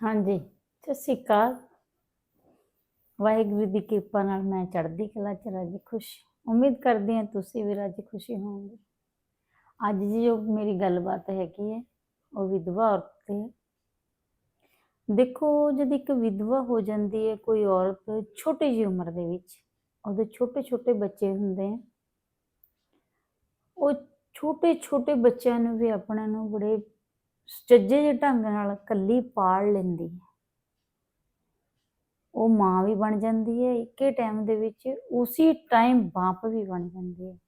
ਹਾਂਜੀ, ਸਤਿ ਸ਼੍ਰੀ ਅਕਾਲ। ਵਾਹਿਗੁਰੂ ਦੀ ਕਿਰਪਾ ਨਾਲ ਮੈਂ ਚੜ੍ਹਦੀ ਕਲਾ ਚ ਰਾਜੀ ਖੁਸ਼। ਉਮੀਦ ਕਰਦੇ ਹਾਂ ਤੁਸੀਂ ਵੀ ਰਾਜੀ ਖੁਸ਼ੀ ਹੋਵੋਗੇ। ਅੱਜ ਜੀ ਜੋ ਮੇਰੀ ਗੱਲਬਾਤ ਹੈਗੀ ਹੈ, ਉਹ ਵਿਧਵਾ ਔਰਤ ਤੇ ਹੈ। ਦੇਖੋ, ਜਦ ਇੱਕ ਵਿਧਵਾ ਹੋ ਜਾਂਦੀ ਹੈ, ਕੋਈ ਔਰਤ ਛੋਟੀ ਜਿਹੀ ਉਮਰ ਦੇ ਵਿੱਚ, ਉਹਦੇ ਛੋਟੇ ਛੋਟੇ ਬੱਚੇ ਹੁੰਦੇ ਆ। ਉਹ ਛੋਟੇ ਛੋਟੇ ਬੱਚਿਆਂ ਨੂੰ ਵੀ ਆਪਣਾ ਨੂੰ ਬੜੇ ਸੁਚੱਜੇ ਜਿਹੇ ਢੰਗ ਨਾਲ ਕੱਲੀ ਪਾਲ ਲੈਂਦੀ ਹੈ। ਉਹ ਮਾਂ ਵੀ ਬਣ ਜਾਂਦੀ ਹੈ, ਇੱਕੇ ਟਾਈਮ ਦੇ ਵਿੱਚ ਉਸੇ ਟਾਈਮ ਬਾਪ ਵੀ ਬਣ ਜਾਂਦੀ ਹੈ।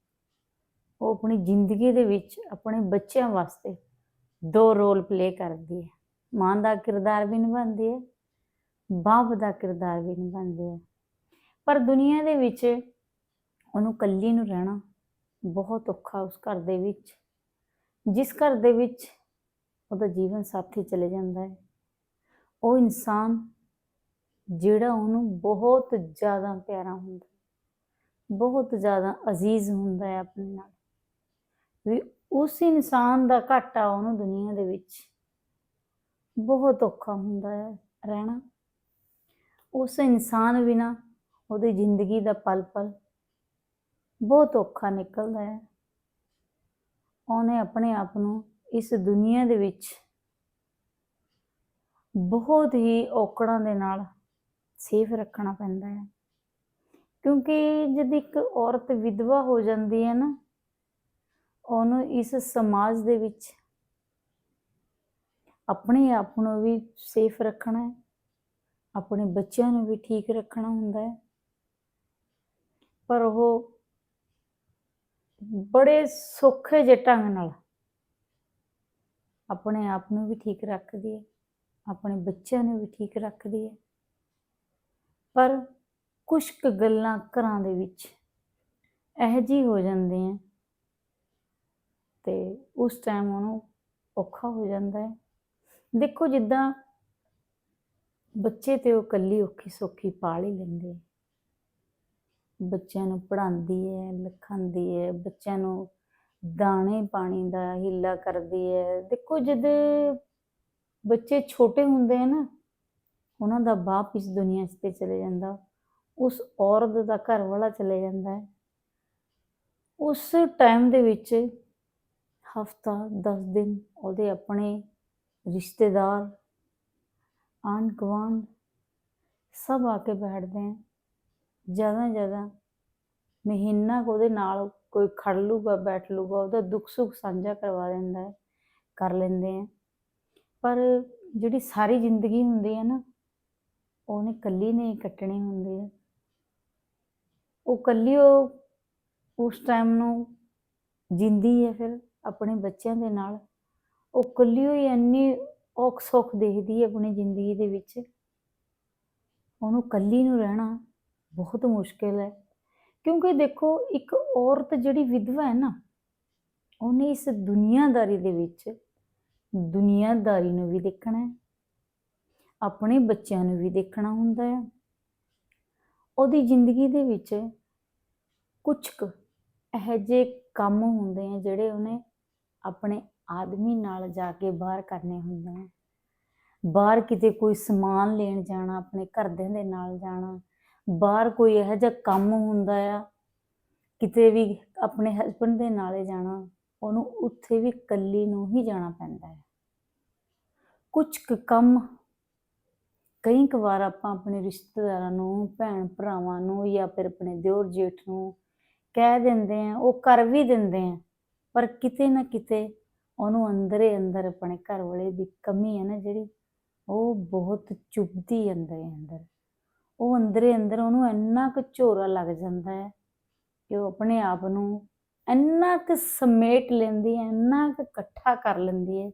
ਉਹ ਆਪਣੀ ਜ਼ਿੰਦਗੀ ਦੇ ਵਿੱਚ ਆਪਣੇ ਬੱਚਿਆਂ ਵਾਸਤੇ ਦੋ ਰੋਲ ਪਲੇ ਕਰਦੀ ਹੈ। ਮਾਂ ਦਾ ਕਿਰਦਾਰ ਵੀ ਨਿਭਾਉਂਦੀ ਹੈ, ਬਾਪ ਦਾ ਕਿਰਦਾਰ ਵੀ ਨਿਭਾਉਂਦੀ ਹੈ। ਪਰ ਦੁਨੀਆ ਦੇ ਵਿੱਚ ਉਹਨੂੰ ਇਕੱਲੀ ਨੂੰ ਰਹਿਣਾ ਬਹੁਤ ਔਖਾ ਉਸ ਘਰ ਦੇ ਵਿੱਚ, ਜਿਸ ਘਰ ਦੇ ਵਿੱਚ ਉਹਦਾ ਜੀਵਨ ਸਾਥੀ ਚਲੇ ਜਾਂਦਾ ਹੈ। ਉਹ ਇਨਸਾਨ ਜਿਹੜਾ ਉਹਨੂੰ ਬਹੁਤ ਜ਼ਿਆਦਾ ਪਿਆਰਾ ਹੁੰਦਾ ਬਹੁਤ ਜ਼ਿਆਦਾ ਅਜ਼ੀਜ਼ ਹੁੰਦਾ ਹੈ ਆਪਣੇ ਨਾਲ। ਵੀ ਉਸ ਇਨਸਾਨ ਦਾ ਘਾਟਾ ਉਹਨੂੰ ਦੁਨੀਆ ਦੇ ਵਿੱਚ ਬਹੁਤ ਔਖਾ ਹੁੰਦਾ ਹੈ ਰਹਿਣਾ। ਉਸ ਇਨਸਾਨ ਬਿਨਾ ਉਹਦੀ ਜ਼ਿੰਦਗੀ ਦਾ ਪਲ ਪਲ ਬਹੁਤ ਔਖਾ ਨਿਕਲਦਾ ਹੈ। ਉਹਨੇ ਆਪਣੇ ਆਪ ਨੂੰ ਇਸ ਦੁਨੀਆ ਦੇ ਵਿੱਚ ਬਹੁਤ ਹੀ ਔਕੜਾਂ ਦੇ ਨਾਲ ਸੇਫ ਰੱਖਣਾ ਪੈਂਦਾ ਹੈ। ਕਿਉਂਕਿ ਜਦ ਇੱਕ ਔਰਤ ਵਿਧਵਾ ਹੋ ਜਾਂਦੀ ਹੈ ਨਾ, ਉਹਨੂੰ ਇਸ ਸਮਾਜ ਦੇ ਵਿੱਚ ਆਪਣੇ ਆਪ ਨੂੰ ਵੀ ਸੇਫ ਰੱਖਣਾ ਹੈ, ਆਪਣੇ ਬੱਚਿਆਂ ਨੂੰ ਵੀ ਠੀਕ ਰੱਖਣਾ ਹੁੰਦਾ ਹੈ। ਪਰ ਉਹ ਬੜੇ ਸੌਖੇ ਜਿਹੇ ਢੰਗ ਨਾਲ ਆਪਣੇ ਆਪ ਨੂੰ ਵੀ ਠੀਕ ਰੱਖਦੀ ਹੈ, ਆਪਣੇ ਬੱਚਿਆਂ ਨੂੰ ਵੀ ਠੀਕ ਰੱਖਦੀ ਹੈ। ਪਰ ਕੁਝ ਕੁ ਗੱਲਾਂ ਘਰਾਂ ਦੇ ਵਿੱਚ ਇਹੋ ਜਿਹੀ ਹੋ ਜਾਂਦੀਆਂ ਤੇ ਉਸ ਟਾਈਮ ਉਹਨੂੰ ਔਖਾ ਹੋ ਜਾਂਦਾ ਹੈ। ਦੇਖੋ ਜਿੱਦਾਂ ਬੱਚੇ ਤੇ ਉਹ ਕੱਲੀ ਔਖੀ ਸੌਖੀ ਪਾਲ ਹੀ ਲੈਂਦੇ ਬੱਚਿਆਂ ਨੂੰ ਪੜ੍ਹਾਉਂਦੀ ਹੈ, ਲਿਖਾਉਂਦੀ ਹੈ, ਬੱਚਿਆਂ ਨੂੰ ਦਾਣੇ ਪਾਣੀ ਦਾ ਹੀਲਾ ਕਰਦੀ ਹੈ ਦੇਖੋ ਜਦ ਬੱਚੇ ਛੋਟੇ ਹੁੰਦੇ ਆ ਨਾ, ਉਹਨਾਂ ਦਾ ਬਾਪ ਇਸ ਦੁਨੀਆ 'ਚ ਤੇ ਚਲੇ ਜਾਂਦਾ, ਉਸ ਔਰਤ ਦਾ ਘਰ ਵਾਲਾ ਚਲੇ ਜਾਂਦਾ ਹੈ ਉਸ ਟਾਈਮ ਦੇ ਵਿੱਚ ਹਫਤਾ 10 ਦਿਨ ਉਹਦੇ ਆਪਣੇ ਰਿਸ਼ਤੇਦਾਰ ਆਂਢ ਗੁਆਂਢ ਸਭ ਆ ਕੇ ਬੈਠਦੇ ਆ ਜ਼ਿਆਦਾ ਜ਼ਿਆਦਾ ਮਹੀਨਾ ਕੁ ਉਹਦੇ ਨਾਲ ਕੋਈ ਖੜ ਲੂਗਾ, ਬੈਠ ਲੂਗਾ, ਉਹਦਾ ਦੁੱਖ ਸੁੱਖ ਸਾਂਝਾ ਕਰਵਾ ਦਿੰਦਾ ਹੈ, ਕਰ ਲੈਂਦੇ ਆ ਪਰ ਜਿਹੜੀ ਸਾਰੀ ਜ਼ਿੰਦਗੀ ਹੁੰਦੀ ਹੈ ਨਾ, ਉਹਨੇ ਕੱਲੀ ਨਹੀਂ ਹੀ ਕੱਟਣੀ ਹੁੰਦੀ ਹੈ। ਉਹ ਕੱਲੀ ਉਹ ਉਸ ਟਾਈਮ ਨੂੰ ਜਿੰਦੀ ਹੈ ਫਿਰ ਆਪਣੇ ਬੱਚਿਆਂ ਦੇ ਨਾਲ। ਉਹ ਕੱਲੀ ਹੋਈ ਇੰਨੀ ਔਖ ਸੌਖ ਦੇਖਦੀ ਹੈ ਆਪਣੀ ਜ਼ਿੰਦਗੀ ਦੇ ਵਿੱਚ। ਉਹਨੂੰ ਕੱਲੀ ਨੂੰ ਰਹਿਣਾ ਬਹੁਤ ਮੁਸ਼ਕਿਲ ਹੈ। ਕਿਉਂਕਿ ਦੇਖੋ, ਇੱਕ ਔਰਤ ਜਿਹੜੀ ਵਿਧਵਾ ਹੈ ਨਾ, ਉਹਨੇ ਇਸ ਦੁਨੀਆਦਾਰੀ ਦੇ ਵਿੱਚ ਦੁਨੀਆਦਾਰੀ ਨੂੰ ਵੀ ਦੇਖਣਾ ਹੈ, ਆਪਣੇ ਬੱਚਿਆਂ ਨੂੰ ਵੀ ਦੇਖਣਾ ਹੁੰਦਾ ਹੈ। ਉਹਦੀ ਜ਼ਿੰਦਗੀ ਦੇ ਵਿੱਚ ਕੁਝ ਕੁ ਇਹੋ ਜਿਹੇ ਕੰਮ ਹੁੰਦੇ ਆ ਜਿਹੜੇ ਉਹਨੇ ਆਪਣੇ ਆਦਮੀ ਨਾਲ ਜਾ ਕੇ ਬਾਹਰ ਕਰਨੇ ਹੁੰਦੇ ਆ। ਬਾਹਰ ਕਿਤੇ ਕੋਈ ਸਮਾਨ ਲੈਣ ਜਾਣਾ, ਆਪਣੇ ਘਰਦਿਆਂ ਦੇ ਨਾਲ ਜਾਣਾ ਬਾਹਰ ਕੋਈ ਇਹੋ ਜਿਹਾ ਕੰਮ ਹੁੰਦਾ ਆ, ਕਿਤੇ ਵੀ ਆਪਣੇ ਹਸਬੰਡ ਦੇ ਨਾਲੇ ਜਾਣਾ, ਉਹਨੂੰ ਉੱਥੇ ਵੀ ਇਕੱਲੀ ਨੂੰ ਹੀ ਜਾਣਾ ਪੈਂਦਾ ਹੈ ਕੁਝ ਕੁ ਕੰਮ ਕਈ ਕੁ ਵਾਰ ਆਪਾਂ ਆਪਣੇ ਰਿਸ਼ਤੇਦਾਰਾਂ ਨੂੰ, ਭੈਣ ਭਰਾਵਾਂ ਨੂੰ ਜਾਂ ਫਿਰ ਆਪਣੇ ਦਿਓਰ ਜੇਠ ਨੂੰ ਕਹਿ ਦਿੰਦੇ ਆ, ਉਹ ਕਰ ਵੀ ਦਿੰਦੇ ਆ, ਪਰ ਕਿਤੇ ਨਾ ਕਿਤੇ ਉਹਨੂੰ ਅੰਦਰੇ ਅੰਦਰ ਆਪਣੇ ਘਰ ਵਾਲੇ ਦੀ ਕਮੀ ਹੈ ਨਾ ਜਿਹੜੀ, ਉਹ ਬਹੁਤ ਚੁੱਭਦੀ ਅੰਦਰ ਹੀ ਅੰਦਰ। ਉਹ ਅੰਦਰੇ ਅੰਦਰ ਉਹਨੂੰ ਇੰਨਾ ਕੁ ਝੋਰਾ ਲੱਗ ਜਾਂਦਾ ਹੈ ਕਿ ਉਹ ਆਪਣੇ ਆਪ ਨੂੰ ਇੰਨਾ ਕੁ ਸਮੇਟ ਲੈਂਦੀ ਹੈ, ਇੰਨਾ ਕੁ ਇਕੱਠਾ ਕਰ ਲੈਂਦੀ ਹੈ,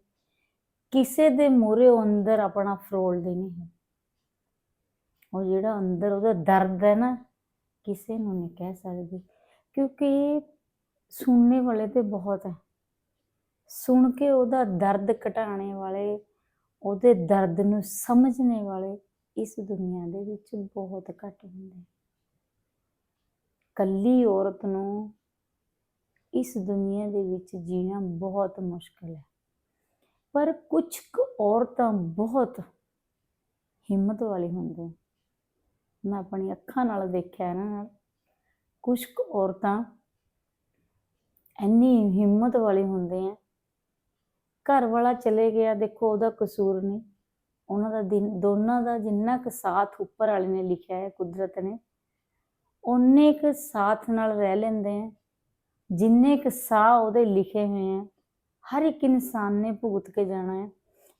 ਕਿਸੇ ਦੇ ਮੂਹਰੇ ਉਹ ਅੰਦਰ ਆਪਣਾ ਫਰੋਲਦੀ ਨਹੀਂ ਹੈ। ਉਹ ਜਿਹੜਾ ਅੰਦਰ ਉਹਦਾ ਦਰਦ ਹੈ ਨਾ, ਕਿਸੇ ਨੂੰ ਨਹੀਂ ਕਹਿ ਸਕਦੀ, ਕਿਉਂਕਿ ਸੁਣਨੇ ਵਾਲੇ ਤੇ ਬਹੁਤ ਹੈ। ਸੁਣ ਕੇ ਉਹਦਾ ਦਰਦ ਘਟਾਣੇ ਵਾਲੇ, ਉਹਦੇ ਦਰਦ ਨੂੰ ਸਮਝਣੇ ਵਾਲੇ ਇਸ ਦੁਨੀਆ ਦੇ ਵਿੱਚ ਬਹੁਤ ਘੱਟ ਹੁੰਦੇ। ਕੱਲੀ ਔਰਤ ਨੂੰ ਇਸ ਦੁਨੀਆ ਦੇ ਵਿੱਚ ਜੀਣਾ ਬਹੁਤ ਮੁਸ਼ਕਲ ਹੈ। ਪਰ ਕੁਝ ਕੁ ਔਰਤਾਂ ਬਹੁਤ ਹਿੰਮਤ ਵਾਲੇ ਹੁੰਦੇ। ਮੈਂ ਆਪਣੀ ਅੱਖਾਂ ਨਾਲ ਦੇਖਿਆ ਇਹਨਾਂ ਨਾਲ। ਕੁਝ ਕੁ ਔਰਤਾਂ ਇੰਨੀ ਹਿੰਮਤ ਵਾਲੇ ਹੁੰਦੇ ਆ। ਘਰ ਵਾਲਾ ਚਲੇ ਗਿਆ, ਦੇਖੋ ਉਹਦਾ ਕਸੂਰ ਨਹੀਂ। ਉਹਨਾਂ ਦਾ ਦਿਨ, ਦੋਨਾਂ ਦਾ ਜਿੰਨਾ ਕੁ ਸਾਥ ਉੱਪਰ ਵਾਲੇ ਨੇ ਲਿਖਿਆ ਹੈ, ਕੁਦਰਤ ਨੇ ਉਨੇ ਕੁ ਸਾਥ ਨਾਲ ਰਹਿ ਲੈਂਦੇ ਆ ਜਿੰਨੇ ਕੁ ਸਾਹ ਉਹਦੇ ਲਿਖੇ ਹੋਏ ਆ ਹਰ ਇੱਕ ਇਨਸਾਨ ਨੇ ਭੁਗਤ ਕੇ ਜਾਣਾ ਹੈ,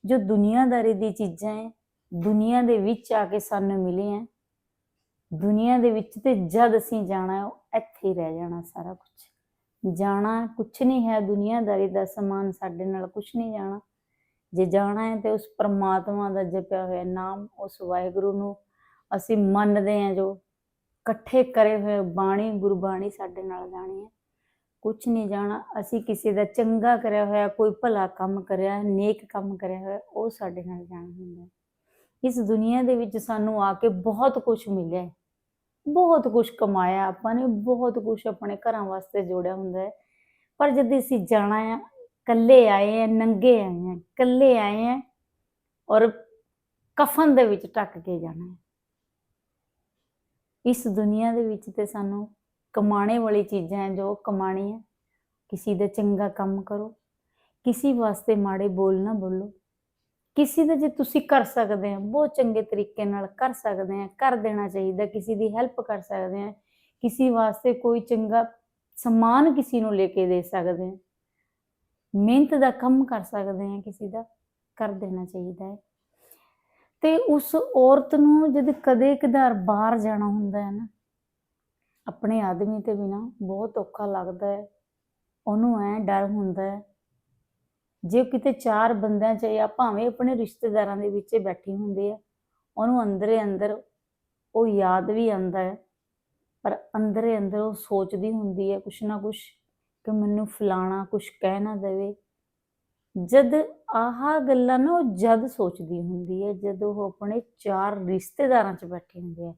ਜੋ ਦੁਨੀਆਦਾਰੀ ਦੀ ਚੀਜ਼ਾਂ ਹੈ, ਦੁਨੀਆ ਦੇ ਵਿੱਚ ਆ ਕੇ ਸਾਨੂੰ ਮਿਲੇ ਹੈ, ਦੁਨੀਆ ਦੇ ਵਿੱਚ ਤੇ ਜਦ ਅਸੀਂ ਜਾਣਾ ਉਹ ਇੱਥੇ ਹੀ ਰਹਿ ਜਾਣਾ ਸਾਰਾ ਕੁਝ ਜਾਣਾ ਕੁਝ ਨਹੀਂ ਹੈ, ਦੁਨੀਆਦਾਰੀ ਦਾ ਸਮਾਨ ਸਾਡੇ ਨਾਲ ਕੁਝ ਨਹੀਂ ਜਾਣਾ। ਜੇ ਜਾਣਾ ਹੈ ਤੇ ਉਸ ਪਰਮਾਤਮਾ ਦਾ ਜਪਿਆ ਹੋਇਆ ਨਾਮ ਉਸ ਵਾਹਿਗੁਰੂ ਨੂੰ ਅਸੀਂ ਮੰਨਦੇ ਹਾਂ ਜੋ ਇਕੱਠੇ ਕਰੇ ਹੋਏ ਬਾਣੀ ਗੁਰਬਾਣੀ ਸਾਡੇ ਨਾਲ ਜਾਣੀ ਹੈ। ਕੁਝ ਨਹੀਂ ਜਾਣਾ, ਅਸੀਂ ਕਿਸੇ ਦਾ ਚੰਗਾ ਕਰਿਆ ਹੋਇਆ, ਕੋਈ ਭਲਾ ਕੰਮ ਕਰਿਆ, ਨੇਕ ਕੰਮ ਕਰਿਆ ਹੋਇਆ, ਉਹ ਸਾਡੇ ਨਾਲ ਜਾਣਾ ਹੁੰਦਾ ਇਸ ਦੁਨੀਆ ਦੇ ਵਿੱਚ ਸਾਨੂੰ ਆ ਕੇ ਬਹੁਤ ਕੁਝ ਮਿਲਿਆ ਬਹੁਤ ਕੁਝ ਕਮਾਇਆ ਆਪਾਂ ਨੇ, ਬਹੁਤ ਕੁਝ ਆਪਣੇ ਘਰਾਂ ਵਾਸਤੇ ਜੋੜਿਆ ਹੁੰਦਾ ਹੈ। ਪਰ ਜਦ ਅਸੀਂ ਜਾਣਾ ਆ ਕੱਲੇ ਆਏ ਆ ਨੰਗੇ ਆਏ ਆ ਕੱਲੇ ਆਏ ਆ ਔਰ ਕਫਨ ਦੇ ਵਿੱਚ ਟੱਕ ਕੇ ਜਾਣਾ ਹੈ ਇਸ ਦੁਨੀਆ ਦੇ ਵਿੱਚ ਤੇ ਸਾਨੂੰ ਕਮਾਣੇ ਵਾਲੀ ਚੀਜ਼ਾਂ ਹੈ ਜੋ ਕਮਾਣੀ ਹੈ ਕਿਸੇ ਦਾ ਚੰਗਾ ਕੰਮ ਕਰੋ, ਕਿਸੇ ਵਾਸਤੇ ਮਾੜੇ ਬੋਲ ਨਾ ਬੋਲੋ, ਕਿਸੇ ਦਾ ਜੇ ਤੁਸੀਂ ਕਰ ਸਕਦੇ ਆ ਬਹੁਤ ਚੰਗੇ ਤਰੀਕੇ ਨਾਲ ਕਰ ਸਕਦੇ ਆ, ਕਰ ਦੇਣਾ ਚਾਹੀਦਾ, ਕਿਸੇ ਦੀ ਹੈਲਪ ਕਰ ਸਕਦੇ ਆ, ਕਿਸੇ ਵਾਸਤੇ ਕੋਈ ਚੰਗਾ ਸਮਾਨ ਕਿਸੇ ਨੂੰ ਲੈ ਕੇ ਦੇ ਸਕਦੇ ਆ। ਮਿਹਨਤ ਦਾ ਕੰਮ ਕਰ ਸਕਦੇ ਆ ਕਿਸੇ ਦਾ ਕਰ ਦੇਣਾ ਚਾਹੀਦਾ ਹੈ। ਤੇ ਉਸ ਔਰਤ ਨੂੰ ਜਦ ਕਦੇ ਕਦਾਰ ਬਾਹਰ ਜਾਣਾ ਹੁੰਦਾ ਹੈ ਨਾ, ਆਪਣੇ ਆਦਮੀ ਤੇ ਬਿਨਾ ਬਹੁਤ ਔਖਾ ਲੱਗਦਾ ਹੈ। ਉਹਨੂੰ ਐ ਡਰ ਹੁੰਦਾ ਹੈ, ਜੇ ਕਿਤੇ ਚਾਰ ਬੰਦਿਆਂ ਚ ਜਾਂ ਭਾਵੇਂ ਆਪਣੇ ਰਿਸ਼ਤੇਦਾਰਾਂ ਦੇ ਵਿੱਚ ਬੈਠੀ ਹੁੰਦੀ ਹੈ ਉਹਨੂੰ ਅੰਦਰੇ ਅੰਦਰ ਉਹ ਯਾਦ ਵੀ ਆਉਂਦਾ ਹੈ, ਪਰ ਅੰਦਰੇ ਅੰਦਰ ਉਹ ਸੋਚਦੀ ਹੁੰਦੀ ਹੈ ਕੁਛ ਨਾ ਕੁਛ। ਕਿ ਮੈਨੂੰ ਫਲਾਣਾ ਕੁਛ ਕਹਿ ਨਾ ਦੇਵੇ। ਜਦ ਆਹ ਗੱਲਾਂ ਨਾ ਉਹ ਜਦ ਸੋਚਦੀ ਹੁੰਦੀ ਹੈ, ਜਦ ਉਹ ਆਪਣੇ ਚਾਰ ਰਿਸ਼ਤੇਦਾਰਾਂ 'ਚ ਬੈਠੇ ਹੁੰਦੇ ਆ।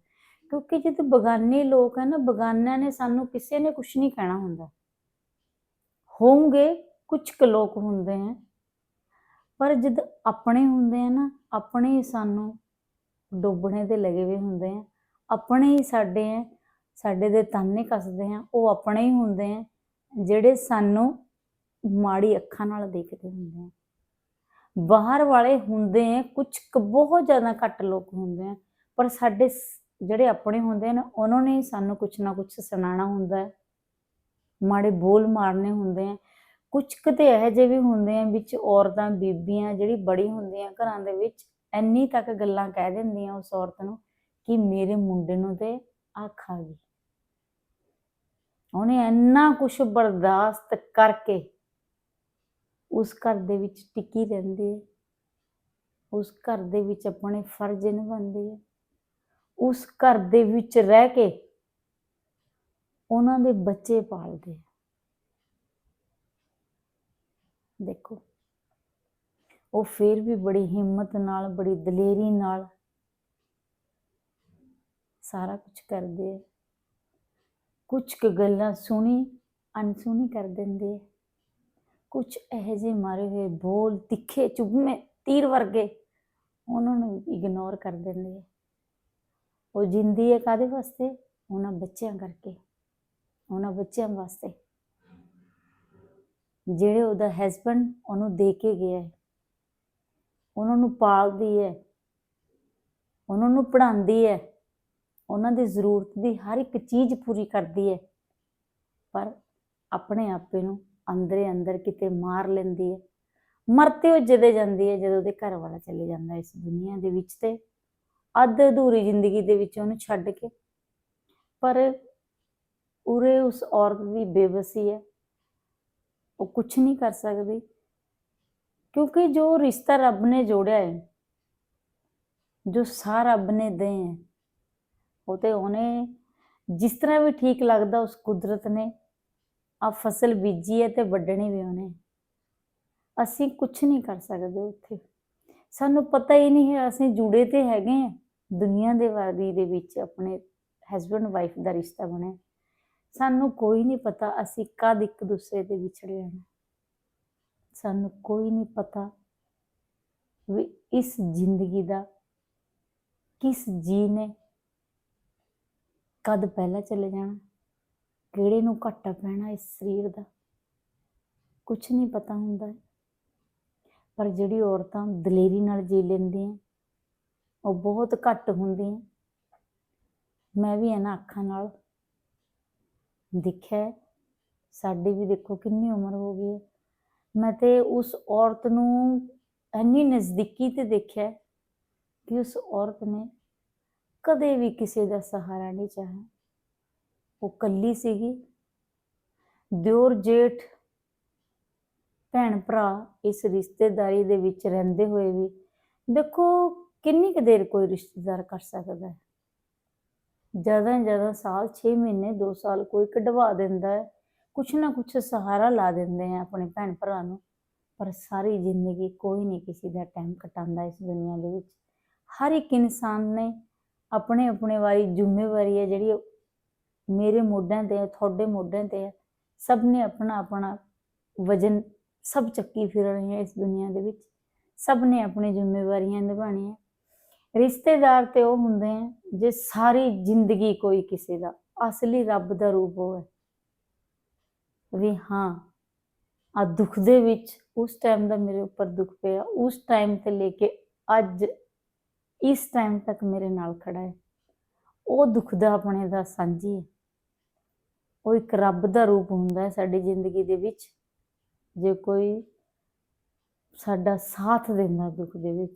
ਕਿਉਂਕਿ ਜਦ ਬਗਾਨੇ ਲੋਕ ਹਨ ਨਾ, ਬਗਾਨਿਆਂ ਨੇ ਸਾਨੂੰ ਕਿਸੇ ਨੇ ਕੁਝ ਨਹੀਂ ਕਹਿਣਾ ਹੁੰਦਾ। ਹੋਣਗੇ ਕੁਝ ਕੁ ਲੋਕ ਹੁੰਦੇ ਆ, ਪਰ ਜਦ ਆਪਣੇ ਹੁੰਦੇ ਆ ਨਾ, ਆਪਣੇ ਹੀ ਸਾਨੂੰ ਡੁੱਬਣੇ ਦੇ ਲੱਗੇ ਹੋਏ ਹੁੰਦੇ ਆ। ਆਪਣੇ ਹੀ ਸਾਡੇ ਆ, ਸਾਡੇ ਦੇ ਤਾਨੇ ਕੱਸਦੇ ਆ, ਉਹ ਆਪਣੇ ਹੀ ਹੁੰਦੇ ਆ। ਜਿਹੜੇ ਸਾਨੂੰ ਮਾੜੀ ਅੱਖਾਂ ਨਾਲ ਦੇਖਦੇ ਹੁੰਦੇ ਆ। ਬਾਹਰ ਵਾਲੇ ਹੁੰਦੇ ਆ ਕੁਝ ਬਹੁਤ ਜ਼ਿਆਦਾ ਘੱਟ ਲੋਕ ਹੁੰਦੇ ਆ, ਪਰ ਸਾਡੇ ਜਿਹੜੇ ਆਪਣੇ ਹੁੰਦੇ ਨੇ, ਉਹਨਾਂ ਨੇ ਹੀ ਸਾਨੂੰ ਕੁਝ ਨਾ ਕੁਝ ਸੁਣਾਉਣਾ ਹੁੰਦਾ ਹੈ। ਮਾੜੇ ਬੋਲ ਮਾਰਨੇ ਹੁੰਦੇ ਆ। ਕੁਝ ਕਿਤੇ ਇਹੋ ਜਿਹੇ ਵੀ ਹੁੰਦੇ ਆ ਵਿੱਚ ਔਰਤਾਂ, ਬੀਬੀਆਂ ਜਿਹੜੀ ਬੜੀ ਹੁੰਦੀਆਂ ਘਰਾਂ ਦੇ ਵਿੱਚ, ਇੰਨੀ ਤੱਕ ਗੱਲਾਂ ਕਹਿ ਦਿੰਦੀਆਂ ਉਸ ਔਰਤ ਨੂੰ ਕਿ ਮੇਰੇ ਮੁੰਡੇ ਨੂੰ ਤੇ ਅੱਖ ਆ ਗਈ। ਉਹਨੇ ਇੰਨਾ ਕੁਝ ਬਰਦਾਸ਼ਤ ਕਰਕੇ ਉਸ ਘਰ ਦੇ ਵਿੱਚ ਟਿਕੀ ਰਹਿੰਦੀ ਹੈ। ਉਸ ਘਰ ਦੇ ਵਿੱਚ ਆਪਣੇ ਫਰਜ਼ ਨਿਭਾਉਂਦੀ ਹੈ। ਉਸ ਘਰ ਦੇ ਵਿੱਚ ਰਹਿ ਕੇ ਉਹਨਾਂ ਦੇ ਬੱਚੇ ਪਾਲਦੇ ਆ ਦੇਖੋ, ਉਹ ਫਿਰ ਵੀ ਬੜੀ ਹਿੰਮਤ ਨਾਲ, ਬੜੀ ਦਲੇਰੀ ਨਾਲ ਸਾਰਾ ਕੁਝ ਕਰਦੇ ਹੈ। ਕੁਝ ਕੁ ਗੱਲਾਂ ਸੁਣੀ, ਅਣਸੁਣੀ ਕਰ ਦਿੰਦੇ। ਆ ਕੁਝ ਇਹੋ ਜਿਹੇ ਮਾਰੇ ਹੋਏ ਬੋਲ ਤਿੱਖੇ ਚੁਭਵੇਂ ਤੀਰ ਵਰਗੇ ਉਹਨਾਂ ਨੂੰ ਇਗਨੋਰ ਕਰ ਦਿੰਦੇ ਆ। ਉਹ ਜਿੰਦੀ ਹੈ ਕਾਦੇ ਵਾਸਤੇ? ਉਹਨਾਂ ਬੱਚਿਆਂ ਕਰਕੇ। ਉਹਨਾਂ ਬੱਚਿਆਂ ਵਾਸਤੇ। ਜਿਹੜੇ ਉਹਦਾ ਹਸਬੰਡ ਉਹਨੂੰ ਦੇ ਕੇ ਗਿਆ ਹੈ। ਉਹਨਾਂ ਨੂੰ ਪਾਲਦੀ ਹੈ। ਉਹਨਾਂ ਨੂੰ ਪੜ੍ਹਾਉਂਦੀ ਹੈ। ਉਹਨਾਂ ਦੀ ਜ਼ਰੂਰਤ ਦੀ ਹਰ ਇੱਕ ਚੀਜ਼ ਪੂਰੀ ਕਰਦੀ ਹੈ। ਪਰ ਆਪਣੇ ਆਪੇ ਨੂੰ ਅੰਦਰੇ ਅੰਦਰ ਕਿਤੇ ਮਾਰ ਲੈਂਦੀ ਹੈ। ਮਰਤੇ ਉਹ ਜਦੇ ਜਾਂਦੀ ਹੈ, ਜਦੋਂ ਉਹਦੇ ਘਰ ਵਾਲਾ ਚਲੇ ਜਾਂਦਾ ਇਸ ਦੁਨੀਆ ਦੇ ਵਿੱਚ ਤੇ। ਅੱਧ ਅਧੂਰੀ ਜ਼ਿੰਦਗੀ ਦੇ ਵਿੱਚ ਉਹਨੂੰ ਛੱਡ ਕੇ। ਪਰ ਉਰੇ ਉਸ ਔਰਤ ਦੀ ਬੇਬਸੀ ਹੈ। ਉਹ ਕੁਝ ਨਹੀਂ ਕਰ ਸਕਦੀ। ਕਿਉਂਕਿ ਜੋ ਰਿਸ਼ਤਾ ਰੱਬ ਨੇ ਜੋੜਿਆ ਹੈ, ਜੋ ਸਾਹ ਰੱਬ ਨੇ ਦੇ ਹੈ ਉਹ ਤੇ ਉਹਨੇ ਜਿਸ ਤਰ੍ਹਾਂ ਵੀ ਠੀਕ ਲੱਗਦਾ ਉਸ ਕੁਦਰਤ ਨੇ ਆ ਫਸਲ ਬੀਜੀ ਹੈ ਤੇ ਵੱਢਣੀ ਵੀ ਉਹਨੇ। ਅਸੀਂ ਕੁਝ ਨਹੀਂ ਕਰ ਸਕਦੇ ਉੱਥੇ। ਸਾਨੂੰ ਪਤਾ ਹੀ ਨਹੀਂ ਹੈ, ਅਸੀਂ ਜੁੜੇ ਤੇ ਹੈਗੇ ਆ ਦੁਨੀਆ ਦੇ ਵਾਦੀ ਦੇ ਵਿੱਚ ਆਪਣੇ ਹਸਬੰਡ ਵਾਈਫ ਦਾ ਰਿਸ਼ਤਾ ਬਣਿਆ। ਸਾਨੂੰ ਕੋਈ ਨਹੀਂ ਪਤਾ ਅਸੀਂ ਕਦ ਇੱਕ ਦੂਸਰੇ ਦੇ ਵਿਛੜੇ ਹਾਂ ਸਾਨੂੰ ਕੋਈ ਨਹੀਂ ਪਤਾ ਵੀ ਇਸ ਜ਼ਿੰਦਗੀ ਦਾ ਕਿਸ ਜੀ ਨੇ ਕਦ ਪਹਿਲਾਂ ਚਲੇ ਜਾਣਾ? ਕਿਹੜੇ ਨੂੰ ਘਾਟਾ ਪੈਣਾ ਇਸ ਸਰੀਰ ਦਾ? ਕੁਝ ਨਹੀਂ ਪਤਾ ਹੁੰਦਾ। ਪਰ ਜਿਹੜੀ ਔਰਤਾਂ ਦਲੇਰੀ ਨਾਲ ਜੀ ਲੈਂਦੀਆਂ, ਉਹ ਬਹੁਤ ਘੱਟ ਹੁੰਦੀਆਂ। ਮੈਂ ਵੀ ਇਹਨਾਂ ਅੱਖਾਂ ਨਾਲ ਦੇਖਿਆ। ਹੈ। ਸਾਡੀ ਵੀ ਦੇਖੋ ਕਿੰਨੀ ਉਮਰ ਹੋ ਗਈ ਹੈ। ਮੈਂ ਤੇ ਉਸ ਔਰਤ ਨੂੰ ਇੰਨੀ ਨਜ਼ਦੀਕੀ ਤੇ ਦੇਖਿਆ ਕਿ ਉਸ ਔਰਤ ਨੇ ਕਦੇ ਵੀ ਕਿਸੇ ਦਾ ਸਹਾਰਾ ਨਹੀਂ ਚਾਹਿਆ। ਉਹ ਕੱਲੀ ਸੀਗੀ। ਦਿਓਰ ਜੇਠ ਭੈਣ ਭਰਾ ਇਸ ਰਿਸ਼ਤੇਦਾਰੀ ਦੇ ਵਿੱਚ ਰਹਿੰਦੇ ਹੋਏ ਵੀ ਦੇਖੋ ਕਿੰਨੀ ਕੁ ਦੇਰ ਕੋਈ ਰਿਸ਼ਤੇਦਾਰ ਕਰ ਸਕਦਾ ਹੈ। ਜ਼ਿਆਦਾ ਜ਼ਿਆਦਾ ਸਾਲ 6 ਮਹੀਨੇ 2 ਸਾਲ ਕੋਈ ਕਢਵਾ ਦਿੰਦਾ ਹੈ। ਕੁਛ ਨਾ ਕੁਛ ਸਹਾਰਾ ਲਾ ਦਿੰਦੇ ਆ ਆਪਣੇ ਭੈਣ ਭਰਾ ਨੂੰ। ਪਰ ਸਾਰੀ ਜ਼ਿੰਦਗੀ ਕੋਈ ਨਹੀਂ ਕਿਸੇ ਦਾ ਟਾਈਮ ਕਟਾਉਂਦਾ ਇਸ ਦੁਨੀਆ ਦੇ ਵਿੱਚ। ਹਰ ਇੱਕ ਇਨਸਾਨ ਨੇ ਆਪਣੇ ਆਪਣੇ ਵਾਲੀ ਜ਼ਿੰਮੇਵਾਰੀ ਹੈ ਜਿਹੜੀ ਮੇਰੇ ਮੋਢਿਆਂ ਤੇ ਹੈ, ਤੁਹਾਡੇ ਮੋਢਿਆਂ ਤੇ ਹੈ। ਸਭ ਨੇ ਆਪਣਾ ਆਪਣਾ ਵਜਨ ਸਭ ਚੱਕੀ ਫਿਰ ਰਹੇ ਹੈ ਇਸ ਦੁਨੀਆ ਦੇ ਵਿੱਚ। ਸਭ ਨੇ ਆਪਣੀ ਜ਼ਿੰਮੇਵਾਰੀਆਂ ਨਿਭਾਉਣੀਆਂ ਰਿਸ਼ਤੇਦਾਰ ਤੇ ਉਹ ਹੁੰਦੇ ਆ ਜੇ ਸਾਰੀ ਜ਼ਿੰਦਗੀ ਕੋਈ ਕਿਸੇ ਦਾ, ਅਸਲੀ ਰੱਬ ਦਾ ਰੂਪ ਉਹ ਹੈ ਵੀ ਹਾਂ ਆ ਦੁੱਖ ਦੇ ਵਿੱਚ ਉਸ ਟਾਈਮ ਦਾ ਮੇਰੇ ਉੱਪਰ ਦੁੱਖ ਪਿਆ। ਉਸ ਟਾਈਮ ਤੇ ਲੈ ਕੇ ਅੱਜ ਇਸ ਟਾਈਮ ਤੱਕ ਮੇਰੇ ਨਾਲ ਖੜਾ ਹੈ। ਉਹ ਦੁੱਖ ਦਾ ਆਪਣੇ ਦਾ ਸਾਂਝੀ ਹੈ। ਉਹ ਇੱਕ ਰੱਬ ਦਾ ਰੂਪ ਹੁੰਦਾ ਹੈ ਸਾਡੀ ਜ਼ਿੰਦਗੀ ਦੇ ਵਿੱਚ। ਜੇ ਕੋਈ ਸਾਡਾ ਸਾਥ ਦਿੰਦਾ ਦੁੱਖ ਦੇ ਵਿੱਚ।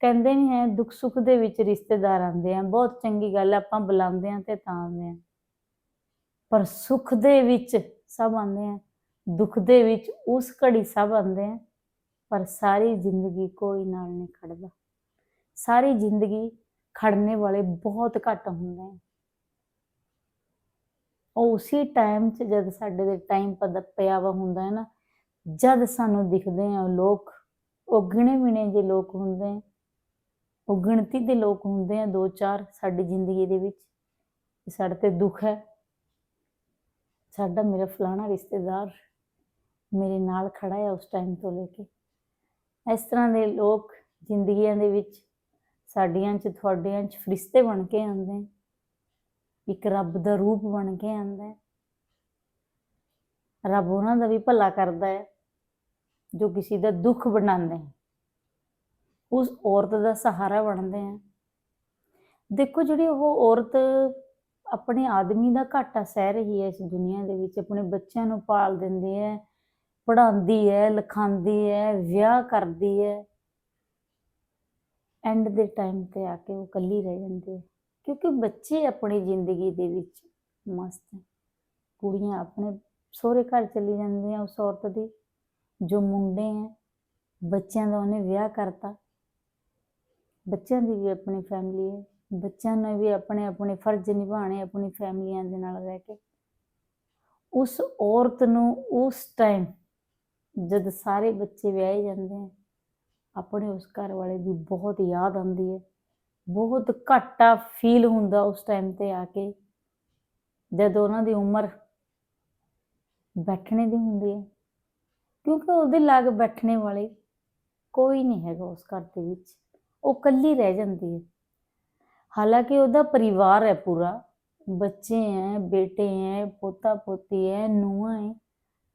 ਕਹਿੰਦੇ ਨਹੀਂ ਹੈ, ਦੁੱਖ ਸੁੱਖ ਦੇ ਵਿੱਚ ਰਿਸ਼ਤੇਦਾਰ ਆਉਂਦੇ ਆ, ਬਹੁਤ ਚੰਗੀ ਗੱਲ ਆਪਾਂ ਬੁਲਾਉਂਦੇ ਆ ਤੇ ਤਾਂ ਆਉਂਦੇ ਆ ਪਰ ਸੁੱਖ ਦੇ ਵਿੱਚ ਸਭ ਆਉਂਦੇ ਆ, ਦੁੱਖ ਦੇ ਵਿੱਚ ਉਸ ਘੜੀ ਸਭ ਆਉਂਦੇ ਆ, ਪਰ ਸਾਰੀ ਜ਼ਿੰਦਗੀ ਕੋਈ ਨਾਲ ਨਹੀਂ ਖੜਦਾ। ਸਾਰੀ ਜ਼ਿੰਦਗੀ ਖੜਨੇ ਵਾਲੇ ਬਹੁਤ ਘੱਟ ਹੁੰਦੇ ਆ। ਉਹ ਉਸੇ ਟਾਈਮ 'ਚ ਜਦ ਸਾਡੇ ਦੇ ਟਾਈਮ ਪਦ ਪਿਆ ਵਾ ਹੁੰਦਾ ਹੈ ਨਾ, ਜਦ ਸਾਨੂੰ ਦਿਖਦੇ ਆ ਉਹ ਲੋਕ, ਉਹ ਗਿਣੇ ਮਿਣੇ ਜੇ ਲੋਕ ਹੁੰਦੇ ਆ, ਉਹ ਗਿਣਤੀ ਦੇ ਲੋਕ ਹੁੰਦੇ ਆ ਦੋ ਚਾਰ ਸਾਡੀ ਜ਼ਿੰਦਗੀ ਦੇ ਵਿੱਚ ਸਾਡੇ ਤੇ ਦੁੱਖ ਹੈ। ਸਾਡਾ ਮੇਰਾ ਫਲਾਣਾ ਰਿਸ਼ਤੇਦਾਰ ਮੇਰੇ ਨਾਲ ਖੜਾ ਹੈ ਉਸ ਟਾਈਮ ਤੋਂ ਲੈ ਕੇ। ਇਸ ਤਰ੍ਹਾਂ ਦੇ ਲੋਕ ਜ਼ਿੰਦਗੀਆਂ ਦੇ ਵਿੱਚ ਸਾਡੀਆਂ ਚ, ਤੁਹਾਡਿਆਂ ਚ ਫਰਿਸ਼ਤੇ ਬਣ ਕੇ ਆਉਂਦੇ ਇੱਕ ਰੱਬ ਦਾ ਰੂਪ ਬਣ ਕੇ ਆਉਂਦਾ ਰੱਬ ਉਹਨਾਂ ਦਾ ਵੀ ਭਲਾ ਕਰਦਾ ਹੈ, ਜੋ ਕਿਸੇ ਦਾ ਦੁੱਖ ਬਣਾਉਂਦੇ ਉਸ ਔਰਤ ਦਾ ਸਹਾਰਾ ਬਣਦੇ ਆ। ਦੇਖੋ ਜਿਹੜੀ ਉਹ ਔਰਤ ਆਪਣੇ ਆਦਮੀ ਦਾ ਘਾਟਾ ਸਹਿ ਰਹੀ ਹੈ ਇਸ ਦੁਨੀਆ ਦੇ ਵਿੱਚ, ਆਪਣੇ ਬੱਚਿਆਂ ਨੂੰ ਪਾਲ ਦਿੰਦੀ ਹੈ, ਪੜ੍ਹਾਉਂਦੀ ਹੈ, ਲਿਖਾਉਂਦੀ ਹੈ, ਵਿਆਹ ਕਰਦੀ ਹੈ। ਐਂਡ ਦੇ ਟਾਈਮ ਤੇ ਆ ਕੇ ਉਹ ਇਕੱਲੀ ਰਹਿ ਜਾਂਦੀ ਹੈ ਕਿਉਂਕਿ ਬੱਚੇ ਆਪਣੀ ਜ਼ਿੰਦਗੀ ਦੇ ਵਿੱਚ ਮਸਤ ਹੈ ਕੁੜੀਆਂ ਆਪਣੇ ਸਹੁਰੇ ਘਰ ਚਲੀ ਜਾਂਦੀਆਂ, ਉਸ ਔਰਤ ਦੀ। ਜੋ ਮੁੰਡੇ ਹੈ ਬੱਚਿਆਂ ਦਾ ਉਹਨੇ ਵਿਆਹ ਕਰਤਾ। ਬੱਚਿਆਂ ਦੀ ਵੀ ਆਪਣੀ ਫੈਮਿਲੀ ਹੈ ਬੱਚਿਆਂ ਨੇ ਵੀ ਆਪਣੇ ਆਪਣੇ ਫਰਜ਼ ਨਿਭਾਣੇ ਆਪਣੀ ਫੈਮਲੀਆਂ ਦੇ ਨਾਲ ਰਹਿ ਕੇ। ਉਸ ਔਰਤ ਨੂੰ ਉਸ ਟਾਈਮ ਜਦ ਸਾਰੇ ਬੱਚੇ ਵਿਆਹੇ ਜਾਂਦੇ ਆ ਆਪਣੇ ਉਸ ਘਰ ਵਾਲੇ ਦੀ ਬਹੁਤ ਯਾਦ ਆਉਂਦੀ ਹੈ। ਬਹੁਤ ਘਾਟਾ ਫੀਲ ਹੁੰਦਾ ਉਸ ਟਾਈਮ ਤੇ ਆ ਕੇ। ਜਦ ਉਹਨਾਂ ਦੀ ਉਮਰ ਬੈਠਣੇ ਦੀ ਹੁੰਦੀ ਹੈ। ਕਿਉਂਕਿ ਉਹਦੇ ਲਾਗ ਬੈਠਣੇ ਵਾਲੇ ਕੋਈ ਨਹੀਂ ਹੈਗਾ ਉਸ ਘਰ ਦੇ ਵਿੱਚ। ਉਹ ਇਕੱਲੀ ਰਹਿ ਜਾਂਦੀ ਹੈ। ਹਾਲਾਂਕਿ ਉਹਦਾ ਪਰਿਵਾਰ ਹੈ ਪੂਰਾ। ਬੱਚੇ ਹੈ, ਬੇਟੇ ਹੈ ਪੋਤਾ ਪੋਤੀ ਹੈ, ਨੂੰਹਾਂ ਹੈ।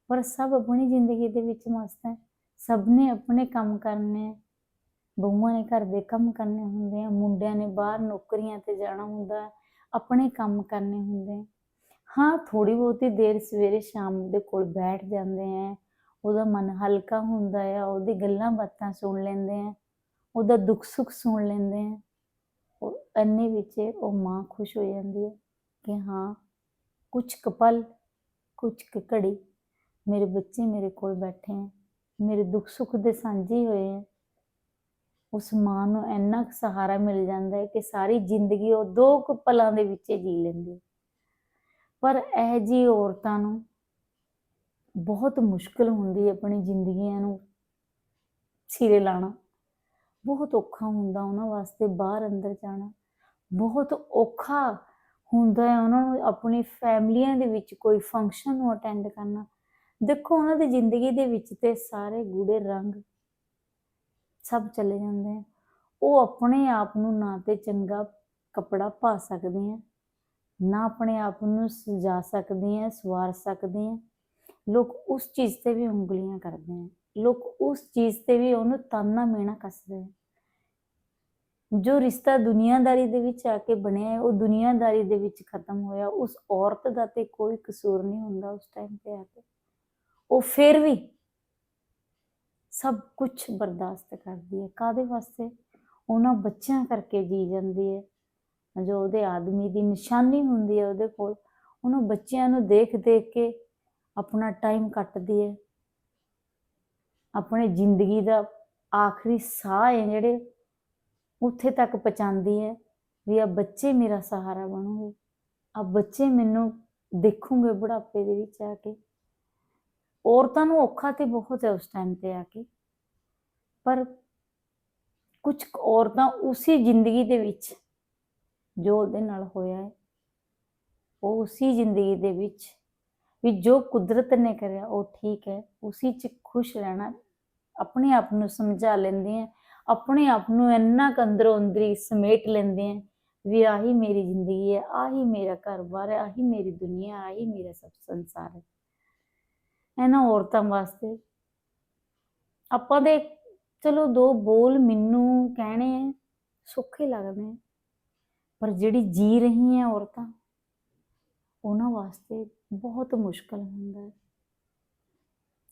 ਪਰ ਸਭ ਆਪਣੀ ਜ਼ਿੰਦਗੀ ਦੇ ਵਿੱਚ ਮਸਤ ਹੈ। ਸਭ ਨੇ ਆਪਣੇ ਕੰਮ ਕਰਨੇ ਹੈ ਬਹੂਆਂ ਨੇ ਘਰ ਦੇ ਕੰਮ ਕਰਨੇ ਹੁੰਦੇ ਆ, ਮੁੰਡਿਆਂ ਨੇ ਬਾਹਰ ਨੌਕਰੀਆਂ ਤੇ ਜਾਣਾ ਹੁੰਦਾ, ਆਪਣੇ ਕੰਮ ਕਰਨੇ ਹੁੰਦੇ ਆ। ਹਾਂ ਥੋੜੀ ਬਹੁਤੀ ਦੇਰ ਸਵੇਰੇ ਸ਼ਾਮ ਦੇ ਕੋਲ ਬੈਠ ਜਾਂਦੇ ਆ, ਉਹਦਾ ਮਨ ਹਲਕਾ ਹੁੰਦਾ ਆ, ਉਹਦੀ ਗੱਲਾਂ ਬਾਤਾਂ ਸੁਣ ਲੈਂਦੇ ਆ, ਉਹਦਾ ਦੁੱਖ ਸੁੱਖ ਸੁਣ ਲੈਂਦੇ ਆ। ਉਹ ਇੰਨੇ ਵਿੱਚ ਉਹ ਮਾਂ ਖੁਸ਼ ਹੋ ਜਾਂਦੀ ਹੈ ਕਿ ਹਾਂ ਕੁਝ ਕਪਲ ਕੁਝ ਘੜੀ ਮੇਰੇ ਬੱਚੇ ਮੇਰੇ ਕੋਲ ਬੈਠੇ ਹੈ ਮੇਰੇ ਦੁੱਖ ਸੁੱਖ ਦੇ ਸਾਂਝੇ ਹੋਏ ਹੈ ਉਸ ਮਾਂ ਨੂੰ ਇੰਨਾ ਕੁ ਸਹਾਰਾ ਮਿਲ ਜਾਂਦਾ ਹੈ ਕਿ ਸਾਰੀ ਜ਼ਿੰਦਗੀ ਉਹ ਦੋ ਕੁ ਪਲਾਂ ਦੇ ਵਿੱਚ ਜੀ ਲੈਂਦੀ ਹੈ। ਪਰ ਇਹ ਜੀ ਔਰਤਾਂ ਨੂੰ ਬਹੁਤ ਮੁਸ਼ਕਲ ਹੁੰਦੀ ਹੈ ਆਪਣੀ ਜ਼ਿੰਦਗੀਆਂ ਨੂੰ ਸਿਰੇ ਲਾਣਾ। ਬਹੁਤ ਔਖਾ ਹੁੰਦਾ ਉਹਨਾਂ ਵਾਸਤੇ ਬਾਹਰ ਅੰਦਰ ਜਾਣਾ। ਬਹੁਤ ਔਖਾ ਹੁੰਦਾ ਹੈ ਉਹਨਾਂ ਨੂੰ ਆਪਣੀ ਫੈਮਲੀਆਂ ਦੇ ਵਿੱਚ ਕੋਈ ਫੰਕਸ਼ਨ ਨੂੰ ਅਟੈਂਡ ਕਰਨਾ। ਦੇਖੋ, ਉਹਨਾਂ ਦੀ ਜ਼ਿੰਦਗੀ ਦੇ ਵਿੱਚ ਤੇ ਸਾਰੇ ਗੂੜੇ ਰੰਗ ਸਭ ਚਲੇ ਜਾਂਦੇ ਆ। ਉਹ ਆਪਣੇ ਆਪ ਨੂੰ ਨਾ ਤੇ ਚੰਗਾ ਕੱਪੜਾ ਪਾ ਸਕਦੇ ਆ, ਨਾ ਆਪਣੇ ਆਪ ਨੂੰ ਸਜਾ ਸਕਦੇ ਆ, ਸਵਾਰ ਸਕਦੇ ਆ। ਲੋਕ ਉਸ ਚੀਜ਼ ਤੇ ਵੀ ਉਂਗਲੀਆਂ ਕਰਦੇ ਆ। ਲੋਕ ਉਸ ਚੀਜ਼ ਤੇ ਵੀ ਉਹਨੂੰ ਤਾਨਾ ਮੇਣਾ ਕੱਸਦੇ ਆ। ਜੋ ਰਿਸ਼ਤਾ ਦੁਨੀਆਦਾਰੀ ਦੇ ਵਿੱਚ ਆ ਕੇ ਬਣਿਆ ਹੈ, ਉਹ ਦੁਨੀਆਦਾਰੀ ਦੇ ਵਿੱਚ ਖਤਮ ਹੋਇਆ। ਉਸ ਔਰਤ ਦਾ ਤੇ ਕੋਈ ਕਸੂਰ ਨਹੀਂ ਹੁੰਦਾ ਉਸ ਟਾਈਮ ਤੇ ਆ ਕੇ। ਉਹ ਫਿਰ ਵੀ ਸਭ ਕੁਝ ਬਰਦਾਸ਼ਤ ਕਰਦੀ ਹੈ। ਕਾਦੇ ਵਾਸਤੇ? ਉਹਨਾਂ ਬੱਚਿਆਂ ਕਰਕੇ ਜੀ ਜਾਂਦੀ ਹੈ। ਜੋ ਉਹਦੇ ਆਦਮੀ ਦੀ ਨਿਸ਼ਾਨੀ ਹੁੰਦੀ ਹੈ ਉਹਦੇ ਕੋਲ, ਉਹਨੂੰ ਬੱਚਿਆਂ ਨੂੰ ਦੇਖ ਦੇਖ ਕੇ ਆਪਣਾ ਟਾਈਮ ਕੱਟਦੀ ਹੈ। ਆਪਣੇ ਜ਼ਿੰਦਗੀ ਦਾ ਆਖਰੀ ਸਾਹ ਹੈ ਜਿਹੜੇ ਉੱਥੇ ਤੱਕ ਪਹੁੰਚਾਉਂਦੀ ਹੈ ਵੀ ਆ ਬੱਚੇ ਮੇਰਾ ਸਹਾਰਾ ਬਣੂਗੇ। ਆ ਬੱਚੇ ਮੈਨੂੰ ਦੇਖੂਗੇ ਬੁਢਾਪੇ ਦੇ ਵਿੱਚ ਆ ਕੇ। ਔਰਤਾਂ ਨੂੰ ਔਖਾ ਤੇ ਬਹੁਤ ਹੈ ਉਸ ਟਾਈਮ ਤੇ ਆ ਕੇ। ਪਰ ਕੁਝ ਔਰਤਾਂ ਉਸੇ ਜ਼ਿੰਦਗੀ ਦੇ ਵਿੱਚ ਜੋ ਉਹਦੇ ਨਾਲ ਹੋਇਆ ਹੈ, ਉਹ ਉਸੇ ਜ਼ਿੰਦਗੀ ਦੇ ਵਿੱਚ ਵੀ ਜੋ ਕੁਦਰਤ ਨੇ ਕਰਿਆ ਉਹ ਠੀਕ ਹੈ, ਉਸੇ 'ਚ ਖੁਸ਼ ਰਹਿਣਾ, ਆਪਣੇ ਆਪ ਨੂੰ ਸਮਝਾ ਲੈਂਦੇ ਆ ਆਪਣੇ ਆਪ ਨੂੰ ਇੰਨਾ ਕੁ ਅੰਦਰੋਂ ਅੰਦਰੀ ਸਮੇਟ ਲੈਂਦੇ ਆ ਵੀ ਆਹੀ ਮੇਰੀ ਜ਼ਿੰਦਗੀ ਹੈ, ਆਹੀ ਮੇਰਾ ਘਰ-ਬਾਰ ਹੈ, ਆਹੀ ਮੇਰੀ ਦੁਨੀਆ, ਆਹੀ ਮੇਰਾ ਸਭ ਸੰਸਾਰ ਹੈ। ਇਹਨਾਂ ਔਰਤਾਂ ਵਾਸਤੇ। ਆਪਾਂ ਦੇ, ਚਲੋ ਦੋ ਬੋਲ ਮੈਨੂੰ ਕਹਿਣੇ ਸੁੱਖੇ ਲੱਗਦੇ ਆ ਪਰ ਜਿਹੜੀ ਜੀ ਰਹੀ ਹੈ ਔਰਤਾਂ, ਉਹਨਾਂ ਵਾਸਤੇ ਬਹੁਤ ਮੁਸ਼ਕਲ ਹੁੰਦਾ ਹੈ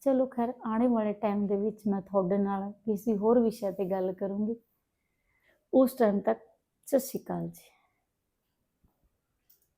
ਚਲੋ ਖੈਰ, ਆਉਣੇ ਵਾਲੇ ਟਾਈਮ ਦੇ ਵਿੱਚ ਮੈਂ ਤੁਹਾਡੇ ਨਾਲ ਕਿਸੇ ਹੋਰ ਵਿਸ਼ੇ ਤੇ ਗੱਲ ਕਰੂੰਗੀ। ਉਸ ਟਾਈਮ ਤੱਕ, ਸਤਿ ਸ਼੍ਰੀ ਅਕਾਲ ਜੀ।